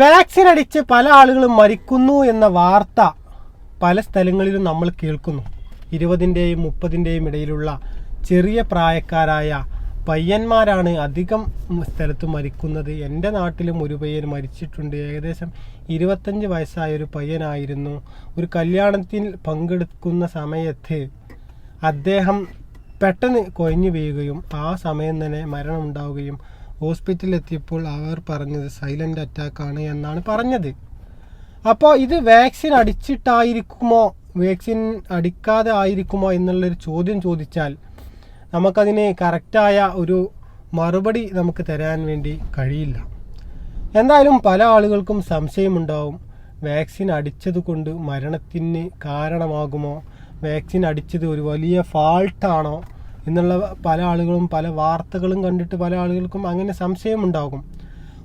Vaccine അടിച്ച് പല ആളുകളും മരിക്കുന്നു എന്ന വാർത്ത പല സ്ഥലങ്ങളിലും നമ്മൾ കേൾക്കുന്നു. ഇരുപതിന്റെയും മുപ്പതിന്റെയും ഇടയിലുള്ള ചെറിയ പ്രായക്കാരായ പയ്യന്മാരാണ് അധികം സ്ഥലത്ത് മരിക്കുന്നത്. എന്റെ നാട്ടിലും ഒരു പയ്യൻ മരിച്ചിട്ടുണ്ട്. ഏകദേശം ഇരുപത്തഞ്ച് വയസ്സായ ഒരു പയ്യനായിരുന്നു. ഒരു കല്യാണത്തിൽ പങ്കെടുക്കുന്ന സമയത്ത് അദ്ദേഹം പെട്ടെന്ന് കൊഴിഞ്ഞു വീഴുകയും ആ സമയം തന്നെ മരണം എത്തിയപ്പോൾ അവർ പറഞ്ഞത് സൈലന്റ് അറ്റാക്കാണ് എന്നാണ് പറഞ്ഞത്. അപ്പോൾ ഇത് വാക്സിൻ അടിച്ചിട്ടായിരിക്കുമോ? വാക്സിൻ അടിക്കാതെ ആയിരിക്കുമോ എന്നുള്ളൊരു ചോദ്യം ചോദിച്ചാൽ നമുക്കതിന് കറക്റ്റായ ഒരു മറുപടി നമുക്ക് തരാൻ വേണ്ടി കഴിയില്ല. എന്തായാലും പല ആളുകൾക്കും സംശയമുണ്ടാവും. വാക്സിൻ അടിച്ചത് കൊണ്ട് മരണത്തിന് കാരണമാകുമോ? വാക്സിൻ അടിച്ചത് ഒരു വലിയ ഫാൾട്ടാണോ എന്നുള്ള പല ആളുകളും പല വാർത്തകളും കണ്ടിട്ട് പല ആളുകൾക്കും അങ്ങനെ സംശയമുണ്ടാകും.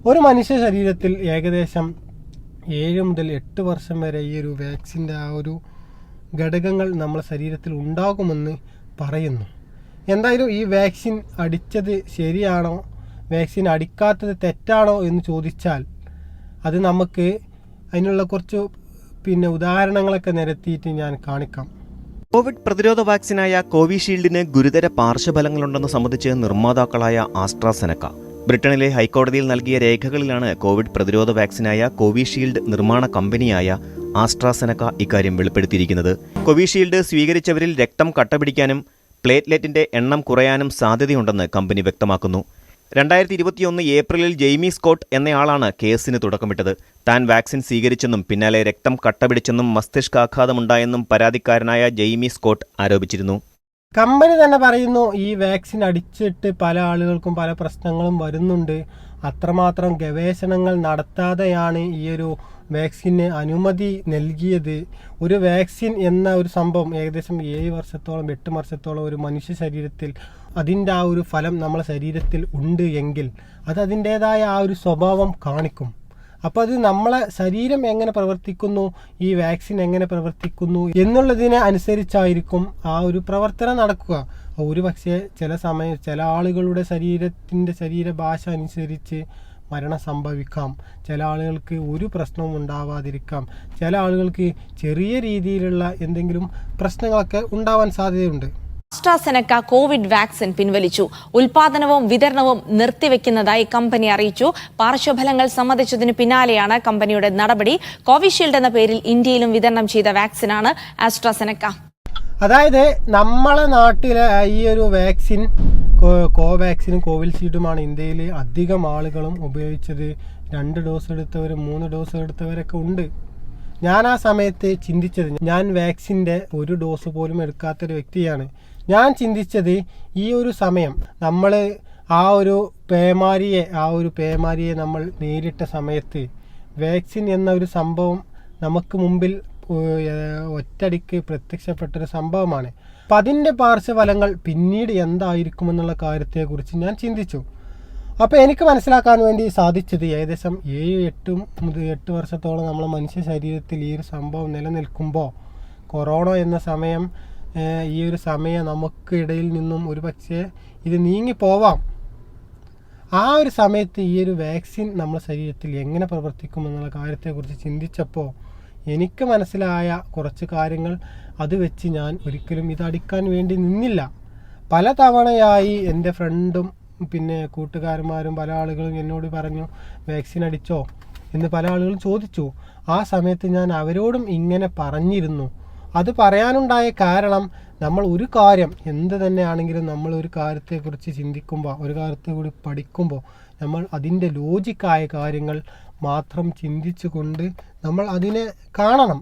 ഒരു മനുഷ്യ ശരീരത്തിൽ ഏകദേശം ഏഴ് മുതൽ എട്ട് വർഷം വരെ ഈ ഒരു വാക്സിന്റെ ആ ഒരു ഘടകങ്ങൾ നമ്മളെ ശരീരത്തിൽ ഉണ്ടാകുമെന്ന് പറയുന്നു. എന്തായാലും ഈ വാക്സിൻ അടിച്ചത് ശരിയാണോ? വാക്സിൻ അടിക്കാത്തത് തെറ്റാണോ എന്ന് ചോദിച്ചാൽ അത് നമുക്ക് അതിനുള്ള കുറച്ച് പിന്നെ ഉദാഹരണങ്ങളൊക്കെ നിരത്തിയിട്ട് ഞാൻ കാണിക്കാം. കോവിഡ് പ്രതിരോധ വാക്സിനായ കോവിഷീൽഡിന് ഗുരുതര പാർശ്വഫലങ്ങളുണ്ടെന്ന് സംബന്ധിച്ച് നിർമ്മാതാക്കളായ ആസ്ട്രാസെനക്ക. ബ്രിട്ടനിലെ ഹൈക്കോടതിയിൽ നൽകിയ രേഖകളിലാണ് കോവിഡ് പ്രതിരോധ വാക്സിനായ കോവിഷീൽഡ് നിർമ്മാണ കമ്പനിയായ ആസ്ട്രാസെനക്ക ഇക്കാര്യം വെളിപ്പെടുത്തിയിരിക്കുന്നത്. കോവിഷീൽഡ് സ്വീകരിച്ചവരിൽ രക്തം കട്ടപിടിക്കാനും പ്ലേറ്റ്ലെറ്റിന്റെ എണ്ണം കുറയാനും സാധ്യതയുണ്ടെന്ന് കമ്പനി വ്യക്തമാക്കുന്നു. രണ്ടായിരത്തി ഇരുപത്തിയൊന്ന് ഏപ്രിലിൽ ജെയ്മി സ്കോട്ട് എന്നയാളാണ് കേസിന് തുടക്കമിട്ടത്. താൻ വാക്സിൻ സ്വീകരിച്ചെന്നും പിന്നാലെ രക്തം കട്ടപിടിച്ചെന്നും മസ്തിഷ്കാഘാതമുണ്ടായെന്നും പരാതിക്കാരനായ ജെയ്മി സ്കോട്ട് ആരോപിച്ചിരുന്നു. കമ്പനി തന്നെ പറയുന്നു ഈ വാക്സിൻ അടിച്ചിട്ട് പല ആളുകൾക്കും പല പ്രശ്നങ്ങളും വരുന്നുണ്ട്. അത്രമാത്രം ഗവേഷണങ്ങൾ നടത്താതെയാണ് ഈ ഒരു വാക്സിന് അനുമതി നൽകിയത്. ഒരു വാക്സിൻ എന്ന ഒരു സംഭവം ഏകദേശം ഏഴ് വർഷത്തോളം എട്ട് വർഷത്തോളം ഒരു മനുഷ്യ ശരീരത്തിൽ അതിന്റെ ആ ഒരു ഫലം നമ്മളെ ശരീരത്തിൽ ഉണ്ട് എങ്കിൽ അത് അതിന്റേതായ ആ ഒരു സ്വഭാവം കാണിക്കും. അപ്പോൾ അത് നമ്മളെ ശരീരം എങ്ങനെ പ്രവർത്തിക്കുന്നു ഈ വാക്സിൻ എങ്ങനെ പ്രവർത്തിക്കുന്നു എന്നുള്ളതിനെ അനുസരിച്ചായിരിക്കും ആ ഒരു പ്രവർത്തനം നടക്കുക. ഒരു പക്ഷേ ചില സമയം ചില ആളുകളുടെ ശരീരത്തിന്റെ ശരീരഭാഷ അനുസരിച്ച് മരണം സംഭവിക്കാം. ചില ആളുകൾക്ക് ഒരു പ്രശ്നവും ഉണ്ടാവാതിരിക്കാം. ചില ആളുകൾക്ക് ചെറിയ രീതിയിലുള്ള എന്തെങ്കിലും പ്രശ്നങ്ങളൊക്കെ ഉണ്ടാവാൻ സാധ്യതയുണ്ട്. ആസ്ട്രാസെനക്ക കോവിഡ് വാക്സിൻ പിൻവലിച്ചു. ഉൽപാദനവും വിതരണവും നിർത്തിവെക്കുന്നതായി കമ്പനി അറിയിച്ചു. പാർശ്വഫലങ്ങൾ സമ്മതിച്ചതിന് പിന്നാലെയാണ് കമ്പനിയുടെ നടപടി. കോവിഷീൽഡ് എന്ന പേരിൽ ഇന്ത്യയിലും വിതരണം ചെയ്ത വാക്സിനാണ് ആസ്ട്രാസെനക്ക അതായത് നമ്മളെ നാട്ടിലെ ഈ ഒരു വാക്സിൻ കോവാക്സിനും കോവിൽഷീൽഡുമാണ് ഇന്ത്യയിൽ അധികം ആളുകളും ഉപയോഗിച്ചത്. രണ്ട് ഡോസ് എടുത്തവർ മൂന്ന് ഡോസ് എടുത്തവരൊക്കെ ഉണ്ട്. ഞാൻ ആ സമയത്ത് ചിന്തിച്ചത് ഞാൻ വാക്സിന്റെ ഒരു ഡോസ് പോലും എടുക്കാത്തൊരു വ്യക്തിയാണ്. ഞാൻ ചിന്തിച്ചത് ഈ ഒരു സമയം നമ്മൾ ആ ഒരു പേമാരിയെ ആ ഒരു പേമാരിയെ നമ്മൾ നേരിട്ട സമയത്ത് വാക്സിൻ എന്ന ഒരു സംഭവം നമുക്ക് മുമ്പിൽ ഒറ്റടിക്ക് പ്രത്യക്ഷപ്പെട്ടൊരു സംഭവമാണ്. അപ്പം അതിന്റെ പാർശ്വഫലങ്ങൾ പിന്നീട് എന്തായിരിക്കുമെന്നുള്ള കാര്യത്തെക്കുറിച്ച് ഞാൻ ചിന്തിച്ചു. അപ്പോൾ എനിക്ക് മനസ്സിലാക്കാൻ വേണ്ടി സാധിച്ചത് ഏകദേശം ഏഴ് എട്ടും മുതൽ എട്ട് വർഷത്തോളം നമ്മളെ മനുഷ്യ ശരീരത്തിൽ ഈ ഒരു സംഭവം നിലനിൽക്കുമ്പോൾ കൊറോണ എന്ന സമയം ഈ ഒരു സമയം നമുക്കിടയിൽ നിന്നും ഒരു പക്ഷേ ഇത് നീങ്ങി പോവാം. ആ ഒരു സമയത്ത് ഈ ഒരു വാക്സിൻ നമ്മുടെ ശരീരത്തിൽ എങ്ങനെ പ്രവർത്തിക്കും എന്നുള്ള കാര്യത്തെക്കുറിച്ച് ചിന്തിച്ചപ്പോൾ എനിക്ക് മനസ്സിലായ കുറച്ച് കാര്യങ്ങൾ അത് വെച്ച് ഞാൻ ഒരിക്കലും ഇത് അടിക്കാൻ വേണ്ടി നിന്നില്ല. പല തവണയായി എന്റെ ഫ്രണ്ടും പിന്നെ കൂട്ടുകാരന്മാരും പല ആളുകളും എന്നോട് പറഞ്ഞു വാക്സിൻ അടിച്ചോ? എന്ന് പല ആളുകളും ചോദിച്ചു. ആ സമയത്ത് ഞാൻ അവരോടും ഇങ്ങനെ പറഞ്ഞിരുന്നു. അത് പറയാനുണ്ടായ കാരണം നമ്മൾ ഒരു കാര്യം എന്ത് തന്നെയാണെങ്കിലും നമ്മൾ ഒരു കാര്യത്തെക്കുറിച്ച് ചിന്തിക്കുമ്പോൾ ഒരു കാര്യത്തെ കൂടി പഠിക്കുമ്പോൾ നമ്മൾ അതിന്റെ ലോജിക്കായ കാര്യങ്ങൾ മാത്രം ചിന്തിച്ചുകൊണ്ട് നമ്മൾ അതിനെ കാണണം.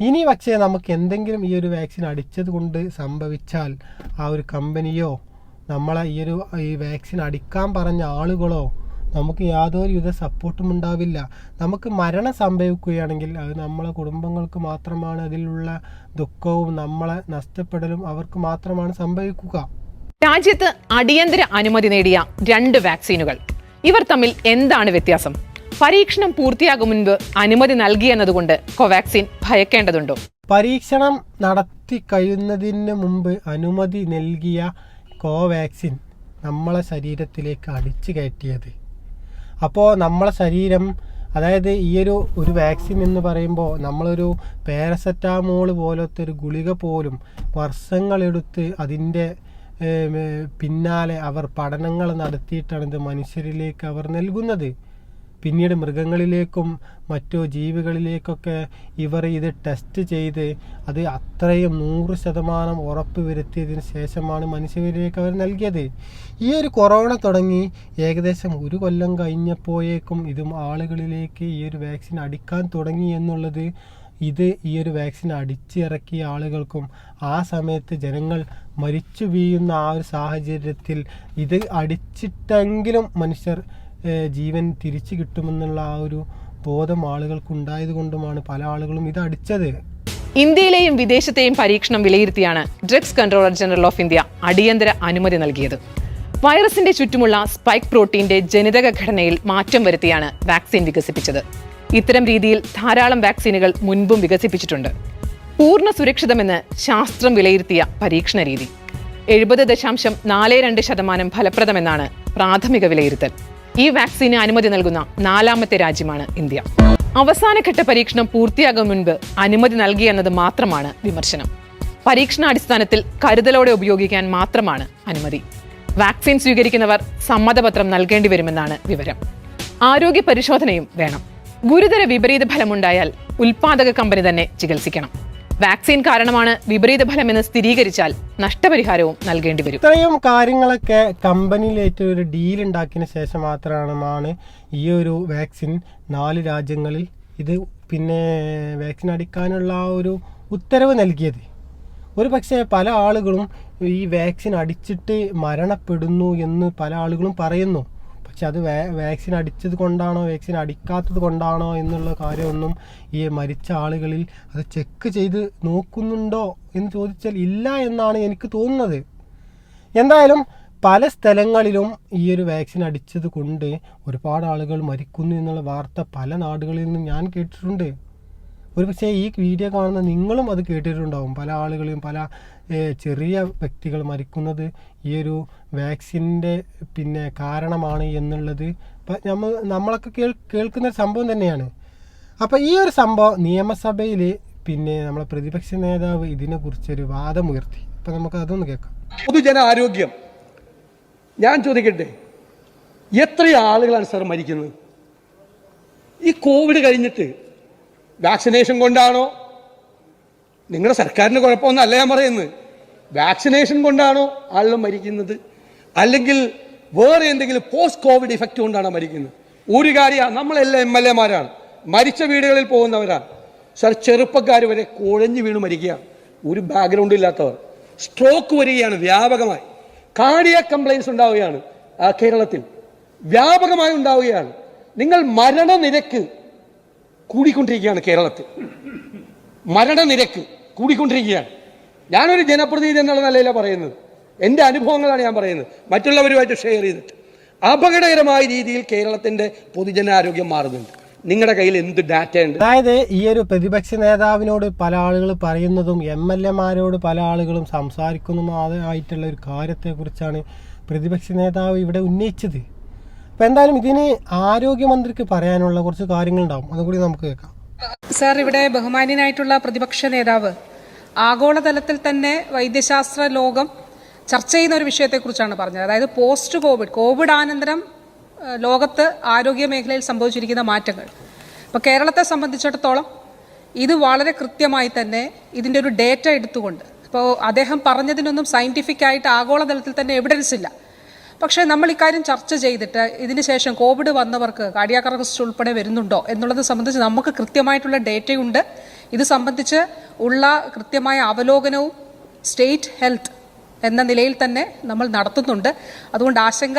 ഇനി പക്ഷേ നമുക്ക് എന്തെങ്കിലും ഈ ഒരു വാക്സിൻ അടിച്ചത് കൊണ്ട് സംഭവിച്ചാൽ ആ ഒരു കമ്പനിയോ നമ്മളെ ഈ ഒരു ഈ വാക്സിൻ അടിക്കാൻ പറഞ്ഞ ആളുകളോ നമുക്ക് യാതൊരുവിധ സപ്പോർട്ടും ഉണ്ടാവില്ല. നമുക്ക് മരണം സംഭവിക്കുകയാണെങ്കിൽ അത് നമ്മളെ കുടുംബങ്ങൾക്ക് മാത്രമാണ് അതിലുള്ള ദുഃഖവും നമ്മളെ നഷ്ടപ്പെടലും അവർക്ക് മാത്രമാണ് സംഭവിക്കുക. രാജ്യത്ത് അടിയന്തര അനുമതി നേടിയ രണ്ട് വാക്സിനുകൾ. ഇവർ തമ്മിൽ എന്താണ് വ്യത്യാസം? പരീക്ഷണം പൂർത്തിയാകും മുൻപ് അനുമതി നൽകി എന്നതുകൊണ്ട് കോവാക്സിൻ ഭയക്കേണ്ടതുണ്ടോ? പരീക്ഷണം നടത്തി കഴിയുന്നതിന് മുമ്പ് അനുമതി നൽകിയ കോവാക്സിൻ നമ്മളെ ശരീരത്തിലേക്ക് അടിച്ചു കയറ്റിയത്. അപ്പോൾ നമ്മളെ ശരീരം അതായത് ഈ ഒരു ഒരു വാക്സിൻ എന്ന് പറയുമ്പോൾ നമ്മളൊരു പാരസെറ്റാമോൾ പോലത്തെ ഒരു ഗുളിക പോലും വർഷങ്ങളെടുത്ത് അതിന്റെ പിന്നാലെ അവർ പഠനങ്ങൾ നടത്തിയിട്ടാണ് ഇത് മനുഷ്യരിലേക്ക് അവർ നൽകുന്നത്. പിന്നീട് മൃഗങ്ങളിലേക്കും മറ്റു ജീവികളിലേക്കൊക്കെ ഇവർ ഇത് ടെസ്റ്റ് ചെയ്ത് അത് അത്രയും നൂറ് ശതമാനം ഉറപ്പ് വരുത്തിയതിന് ശേഷമാണ് മനുഷ്യരിലേക്ക് അവർ നൽകിയത്. ഈ ഒരു കൊറോണ തുടങ്ങി ഏകദേശം ഒരു കൊല്ലം കഴിഞ്ഞപ്പോഴേക്കും ഇതും ആളുകളിലേക്ക് ഈ ഒരു വാക്സിൻ അടിക്കാൻ തുടങ്ങി എന്നുള്ളത് ഇത് ഈ ഒരു വാക്സിൻ അടിച്ചിറക്കിയ ആളുകൾക്കും ആ സമയത്ത് ജനങ്ങൾ മരിച്ചു വീഴുന്ന ആ ഒരു സാഹചര്യത്തിൽ ഇത് അടിച്ചിട്ടെങ്കിലും മനുഷ്യർ ജീവൻ തിരിച്ചു കിട്ടുമെന്നുള്ള ആ ഒരു ബോധം ആളുകൾക്ക് ഉണ്ടായത് കൊണ്ടുമാണ് പല ആളുകളും ഇത് അടിച്ചത്. ഇന്ത്യയിലെയും വിദേശത്തെയും പരീക്ഷണം വിലയിരുത്തിയാണ് drugs controller general of India അടിയന്തര അനുമതി നൽകിയത്. വൈറസിന്റെ ചുറ്റുമുള്ള സ്പൈക്ക് പ്രോട്ടീന്റെ ജനിതക ഘടനയിൽ മാറ്റം വരുത്തിയാണ് വാക്സിൻ വികസിപ്പിച്ചത്. ഇത്തരം രീതിയിൽ ധാരാളം വാക്സിനുകൾ മുൻപും വികസിപ്പിച്ചിട്ടുണ്ട്. പൂർണ സുരക്ഷിതമെന്ന് ശാസ്ത്രം വിലയിരുത്തിയ പരീക്ഷണ രീതി. എഴുപത് ദശാംശം നാല് രണ്ട് ശതമാനം ഫലപ്രദമെന്നാണ് പ്രാഥമിക വിലയിരുത്തൽ. ഈ വാക്സിന് അനുമതി നൽകുന്ന നാലാമത്തെ രാജ്യമാണ് ഇന്ത്യ. അവസാനഘട്ട പരീക്ഷണം പൂർത്തിയാകും മുൻപ് അനുമതി നൽകി എന്നത് മാത്രമാണ് വിമർശനം. പരീക്ഷണാടിസ്ഥാനത്തിൽ കരുതലോടെ ഉപയോഗിക്കാൻ മാത്രമാണ് അനുമതി. വാക്സിൻ സ്വീകരിക്കുന്നവർ സമ്മതപത്രം നൽകേണ്ടി വരുമെന്നാണ് വിവരം. ആരോഗ്യ പരിശോധനയും വേണം. ഗുരുതര വിപരീത ഫലമുണ്ടായാൽ ഉൽപാദക കമ്പനി തന്നെ ചികിത്സിക്കണം. വാക്സിൻ കാരണമാണ് വിപരീത ഫലമെന്ന് സ്ഥിരീകരിച്ചാൽ നഷ്ടപരിഹാരവും നൽകേണ്ടി വരും. ഇത്രയും കാര്യങ്ങളൊക്കെ കമ്പനിയിലേറ്റ് ഒരു ഡീൽ ഉണ്ടാക്കിയതിന് ശേഷം മാത്രമാണ് ഈ ഒരു വാക്സിൻ നാല് രാജ്യങ്ങളിൽ ഇത് പിന്നെ വാക്സിൻ അടിക്കാനുള്ള ഒരു ഉത്തരവ് നൽകിയത്. ഒരു പക്ഷേ പല ആളുകളും ഈ വാക്സിൻ അടിച്ചിട്ട് മരണപ്പെടുന്നു എന്ന് പല ആളുകളും പറയുന്നു. പക്ഷെ അത് വാക്സിൻ അടിച്ചത് കൊണ്ടാണോ വാക്സിൻ അടിക്കാത്തത് കൊണ്ടാണോ എന്നുള്ള കാര്യമൊന്നും ഈ മരിച്ച ആളുകളിൽ അത് ചെക്ക് ചെയ്ത് നോക്കുന്നുണ്ടോ എന്ന് ചോദിച്ചാൽ ഇല്ല എന്നാണ് എനിക്ക് തോന്നുന്നത്. എന്തായാലും പല സ്ഥലങ്ങളിലും ഈ ഒരു വാക്സിൻ അടിച്ചത് കൊണ്ട് ഒരുപാട് ആളുകൾ മരിക്കുന്നു എന്നുള്ള വാർത്ത പല നാടുകളിൽ നിന്നും ഞാൻ കേട്ടിട്ടുണ്ട്. ഒരു പക്ഷേ ഈ വീഡിയോ കാണുന്ന നിങ്ങളും അത് കേട്ടിട്ടുണ്ടാവും. പല ആളുകളും പല ചെറിയ വ്യക്തികൾ മരിക്കുന്നത് ഈ ഒരു വാക്സിന്റെ പിന്നെ കാരണമാണ് എന്നുള്ളത് ഇപ്പം നമ്മൾ നമ്മളൊക്കെ കേൾ കേൾക്കുന്ന ഒരു സംഭവം തന്നെയാണ്. അപ്പോൾ ഈ ഒരു സംഭവം നിയമസഭയിൽ പിന്നെ നമ്മളെ പ്രതിപക്ഷ നേതാവ് ഇതിനെക്കുറിച്ചൊരു വാദമുയർത്തി. അപ്പം നമുക്ക് അതൊന്ന് കേൾക്കാം. പൊതുജന ആരോഗ്യം ഞാൻ ചോദിക്കട്ടെ എത്ര ആളുകളാണ് സാർ മരിക്കുന്നത്? ഈ കോവിഡ് കഴിഞ്ഞിട്ട് വാക്സിനേഷൻ കൊണ്ടാണോ? നിങ്ങളുടെ സർക്കാരിന് കുഴപ്പമൊന്നല്ല ഞാൻ പറയുന്നത്. വാക്സിനേഷൻ കൊണ്ടാണോ ആളുകൾ മരിക്കുന്നത്? അല്ലെങ്കിൽ വേറെ എന്തെങ്കിലും പോസ്റ്റ് കോവിഡ് ഇഫക്റ്റ് കൊണ്ടാണ് മരിക്കുന്നത്. ഒരു കാര്യം നമ്മളെല്ലാം എം എൽ എമാരാണ്. മരിച്ച വീടുകളിൽ പോകുന്നവരാണ് സർ ചെറുപ്പക്കാർ വരെ കുഴഞ്ഞു വീണ് മരിക്കുകയാണ്. ഒരു ബാക്ക്ഗ്രൗണ്ട് ഇല്ലാത്തവർ. സ്ട്രോക്ക് വരികയാണ് വ്യാപകമായി. കാർഡിയ കംപ്ലൈൻസ് ഉണ്ടാവുകയാണ് കേരളത്തിൽ. വ്യാപകമായി ഉണ്ടാവുകയാണ്. നിങ്ങൾ മരണനിരക്ക് കൂടിക്കൊണ്ടിരിക്കുകയാണ് കേരളത്തിൽ. മരണനിരക്ക് കൂടിക്കൊണ്ടിരിക്കുകയാണ്. ഞാനൊരു ജനപ്രതിനിധി എന്നുള്ള നിലയിലാണ് പറയുന്നത്. എന്റെ അനുഭവങ്ങളാണ് ഞാൻ പറയുന്നത്. മറ്റുള്ളവരുമായിട്ട് ഷെയർ ചെയ്തിട്ട്. അപകടകരമായ രീതിയിൽ കേരളത്തിന്റെ പൊതുജനാരോഗ്യം മാറുന്നുണ്ട്. നിങ്ങളുടെ കയ്യിൽ എന്ത് ഡാറ്റ ഉണ്ട്? അതായത് ഈ ഒരു പ്രതിപക്ഷ നേതാവിനോട് പല ആളുകൾ പറയുന്നതും എം എൽ എമാരോട് പല ആളുകളും സംസാരിക്കുന്നതുമായിട്ടുള്ള ഒരു കാര്യത്തെക്കുറിച്ചാണ് പ്രതിപക്ഷ നേതാവ് ഇവിടെ ഉന്നയിച്ചത്. അപ്പം എന്തായാലും ഇതിന് ആരോഗ്യമന്ത്രിക്ക് പറയാനുള്ള കുറച്ച് കാര്യങ്ങളുണ്ടാവും. അതുകൂടി നമുക്ക് കേൾക്കാം. സാർ ഇവിടെ ബഹുമാന്യനായിട്ടുള്ള പ്രതിപക്ഷ നേതാവ് ആഗോളതലത്തിൽ തന്നെ വൈദ്യശാസ്ത്ര ലോകം ചർച്ച ചെയ്യുന്ന ഒരു വിഷയത്തെക്കുറിച്ചാണ് പറഞ്ഞത്. അതായത് പോസ്റ്റ് കോവിഡ് കോവിഡ് ആനന്തരം ലോകത്ത് ആരോഗ്യ മേഖലയിൽ സംഭവിച്ചിരിക്കുന്ന മാറ്റങ്ങൾ. ഇപ്പോൾ കേരളത്തെ സംബന്ധിച്ചിടത്തോളം ഇത് വളരെ കൃത്യമായി തന്നെ ഇതിന്റെ ഒരു ഡേറ്റ എടുത്തുകൊണ്ട് ഇപ്പോൾ അദ്ദേഹം പറഞ്ഞതിനൊന്നും സയന്റിഫിക് ആയിട്ട് ആഗോളതലത്തിൽ തന്നെ എവിഡൻസ് ഇല്ല. പക്ഷേ നമ്മൾ ഇക്കാര്യം ചർച്ച ചെയ്തിട്ട് ഇതിന് ശേഷം കോവിഡ് വന്നവർക്ക് കാർഡിയാക് അറസ്റ്റ് ഉൾപ്പെടെ വരുന്നുണ്ടോ എന്നുള്ളത് സംബന്ധിച്ച് നമുക്ക് കൃത്യമായിട്ടുള്ള ഡേറ്റയുണ്ട്. ഇത് സംബന്ധിച്ച് ഉള്ള കൃത്യമായ അവലോകനവും സ്റ്റേറ്റ് ഹെൽത്ത് എന്ന നിലയിൽ തന്നെ നമ്മൾ നടത്തുന്നുണ്ട്. അതുകൊണ്ട് ആശങ്ക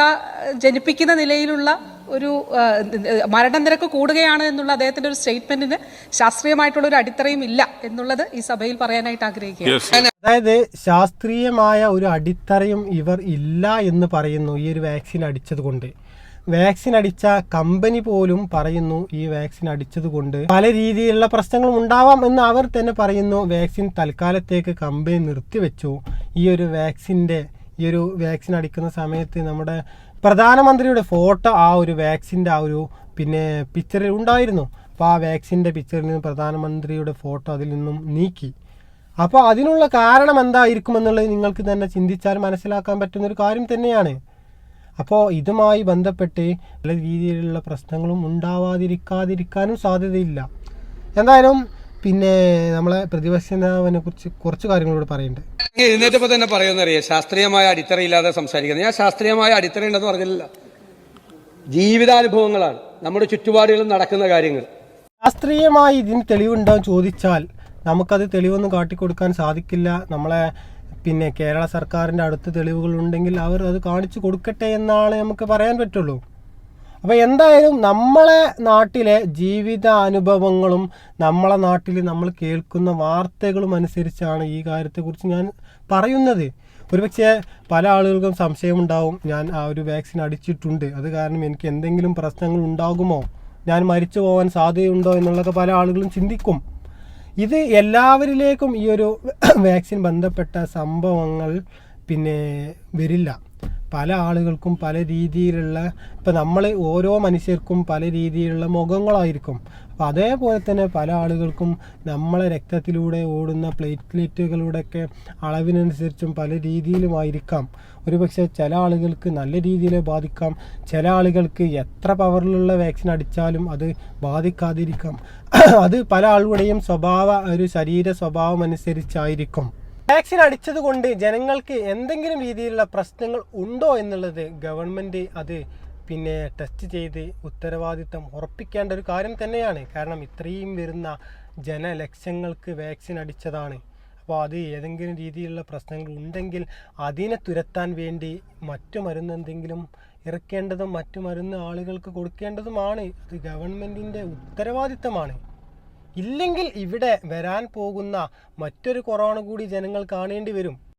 ജനിപ്പിക്കുന്ന നിലയിലുള്ള ഒരു മരണനിരക്ക് കൂടുകയാണ് എന്നുള്ള അദ്ദേഹത്തിന്റെ ഒരു സ്റ്റേറ്റ്മെന്റിന് ശാസ്ത്രീയമായിട്ടുള്ള ഒരു അടിത്തറയും ഇല്ല എന്നുള്ളത് ഈ സഭയിൽ പറയാനായിട്ട് ആഗ്രഹിക്കുകയാണ്. അതായത് ശാസ്ത്രീയമായ ഒരു അടിത്തറയും ഇവർ ഇല്ല എന്ന് പറയുന്നു ഈ ഒരു വാക്സിൻ അടിച്ചത് കൊണ്ട്. വാക്സിൻ അടിച്ച കമ്പനി പോലും പറയുന്നു ഈ വാക്സിൻ അടിച്ചത് കൊണ്ട്. പല രീതിയിലുള്ള പ്രശ്നങ്ങളും ഉണ്ടാവാം എന്ന് അവർ തന്നെ പറയുന്നു. വാക്സിൻ തൽക്കാലത്തേക്ക് കമ്പനി നിർത്തിവെച്ചു. ഈ ഒരു വാക്സിന്റെ ഈ ഒരു വാക്സിൻ അടിക്കുന്ന സമയത്ത് നമ്മുടെ പ്രധാനമന്ത്രിയുടെ ഫോട്ടോ ആ ഒരു വാക്സിന്റെ ആ ഒരു പിന്നെ പിക്ചറിൽ ഉണ്ടായിരുന്നു. അപ്പോൾ ആ വാക്സിന്റെ പിക്ചറിൽ നിന്ന് പ്രധാനമന്ത്രിയുടെ ഫോട്ടോ അതിൽ നിന്നും നീക്കി. അപ്പോൾ അതിനുള്ള കാരണം എന്തായിരിക്കും എന്നുള്ളത് നിങ്ങൾക്ക് തന്നെ ചിന്തിച്ചാൽ മനസ്സിലാക്കാൻ പറ്റുന്ന ഒരു കാര്യം തന്നെയാണ്. അപ്പോൾ ഇതുമായി ബന്ധപ്പെട്ട് പല രീതിയിലുള്ള പ്രശ്നങ്ങളും ഉണ്ടാവാതിരിക്കാതിരിക്കാനും സാധ്യതയില്ല. എന്തായാലും പിന്നെ നമ്മളെ പ്രതിപക്ഷ നേതാവിനെ കുറിച്ച് കുറച്ച് കാര്യങ്ങളോട് പറയുന്നുണ്ട് എഴുന്നേറ്റപ്പോൾ തന്നെ പറയുമെന്നറിയാം? ശാസ്ത്രീയമായ അടിത്തറയില്ലാതെ സംസാരിക്കുന്നത്. ഞാൻ ശാസ്ത്രീയമായ അടിത്തറ ഉണ്ടെന്ന് പറഞ്ഞില്ല ജീവിതാനുഭവങ്ങളാണ്. നമ്മുടെ ചുറ്റുപാടുകളിൽ നടക്കുന്ന കാര്യങ്ങൾ. ശാസ്ത്രീയമായി ഇതിന് തെളിവുണ്ടോ ചോദിച്ചാൽ നമുക്കത് തെളിവൊന്നും കാട്ടിക്കൊടുക്കാൻ സാധിക്കില്ല. നമ്മളെ പിന്നെ കേരള സർക്കാരിന്റെ അടുത്ത് തെളിവുകളുണ്ടെങ്കിൽ അവർ അത് കാണിച്ചു കൊടുക്കട്ടെ എന്നാണ് നമുക്ക് പറയാൻ പറ്റുള്ളൂ. അപ്പോൾ എന്തായാലും നമ്മളെ നാട്ടിലെ ജീവിതാനുഭവങ്ങളും നമ്മളെ നാട്ടിൽ നമ്മൾ കേൾക്കുന്ന വാർത്തകളും അനുസരിച്ചാണ് ഈ കാര്യത്തെക്കുറിച്ച് ഞാൻ പറയുന്നത്. ഒരുപക്ഷെ പല ആളുകൾക്കും സംശയമുണ്ടാവും. ഞാൻ ആ ഒരു വാക്സിൻ അടിച്ചിട്ടുണ്ട്. അത് കാരണം എനിക്ക് എന്തെങ്കിലും പ്രശ്നങ്ങൾ ഉണ്ടാകുമോ? ഞാൻ മരിച്ചു പോകാൻ സാധ്യതയുണ്ടോ എന്നുള്ളതൊക്കെ പല ആളുകളും ചിന്തിക്കും. ഇത് എല്ലാവരിലേക്കും ഈ ഒരു വാക്സിൻ ബന്ധപ്പെട്ട സംഭവങ്ങൾ പിന്നെ വരില്ല. പല ആളുകൾക്കും പല രീതിയിലുള്ള ഇപ്പം നമ്മൾ ഓരോ മനുഷ്യർക്കും പല രീതിയിലുള്ള മുഖങ്ങളായിരിക്കും. അപ്പം അതേപോലെ തന്നെ പല ആളുകൾക്കും നമ്മളെ രക്തത്തിലൂടെ ഓടുന്ന പ്ലേറ്റ്ലെറ്റുകളുടെയൊക്കെ അളവിനനുസരിച്ചും പല രീതിയിലുമായിരിക്കാം. ഒരുപക്ഷെ ചില ആളുകൾക്ക് നല്ല രീതിയിൽ ബാധിക്കാം. ചില ആളുകൾക്ക് എത്ര പവറിലുള്ള വാക്സിൻ അടിച്ചാലും അത് ബാധിക്കാതിരിക്കാം. അത് പല ആളുകളുടെയും സ്വഭാവ ഒരു ശരീര സ്വഭാവം അനുസരിച്ചായിരിക്കും വാക്സിൻ അടിച്ചത് കൊണ്ട് ജനങ്ങൾക്ക് എന്തെങ്കിലും രീതിയിലുള്ള പ്രശ്നങ്ങൾ ഉണ്ടോ എന്നുള്ളത് ഗവൺമെന്റ് അത് പിന്നെ ടെസ്റ്റ് ചെയ്ത് ഉത്തരവാദിത്തം ഉറപ്പിക്കേണ്ട ഒരു കാര്യം തന്നെയാണ്. കാരണം ഇത്രയും വരുന്ന ജനലക്ഷങ്ങൾക്ക് വാക്സിൻ അടിച്ചതാണ്. അപ്പോൾ അത് ഏതെങ്കിലും രീതിയിലുള്ള പ്രശ്നങ്ങൾ ഉണ്ടെങ്കിൽ അതിനെ തുരത്താൻ വേണ്ടി മറ്റു മരുന്ന് എന്തെങ്കിലും ഇറക്കേണ്ടതും മറ്റു മരുന്ന് ആളുകൾക്ക് കൊടുക്കേണ്ടതുമാണ്. അത് ഗവൺമെന്റിന്റെ ഉത്തരവാദിത്തമാണ്. ഇല്ലെങ്കിൽ ഇവിടെ വരാൻ പോകുന്ന മറ്റൊരു കൊറോണ കൂടി ജനങ്ങൾ കാണേണ്ടി വരും.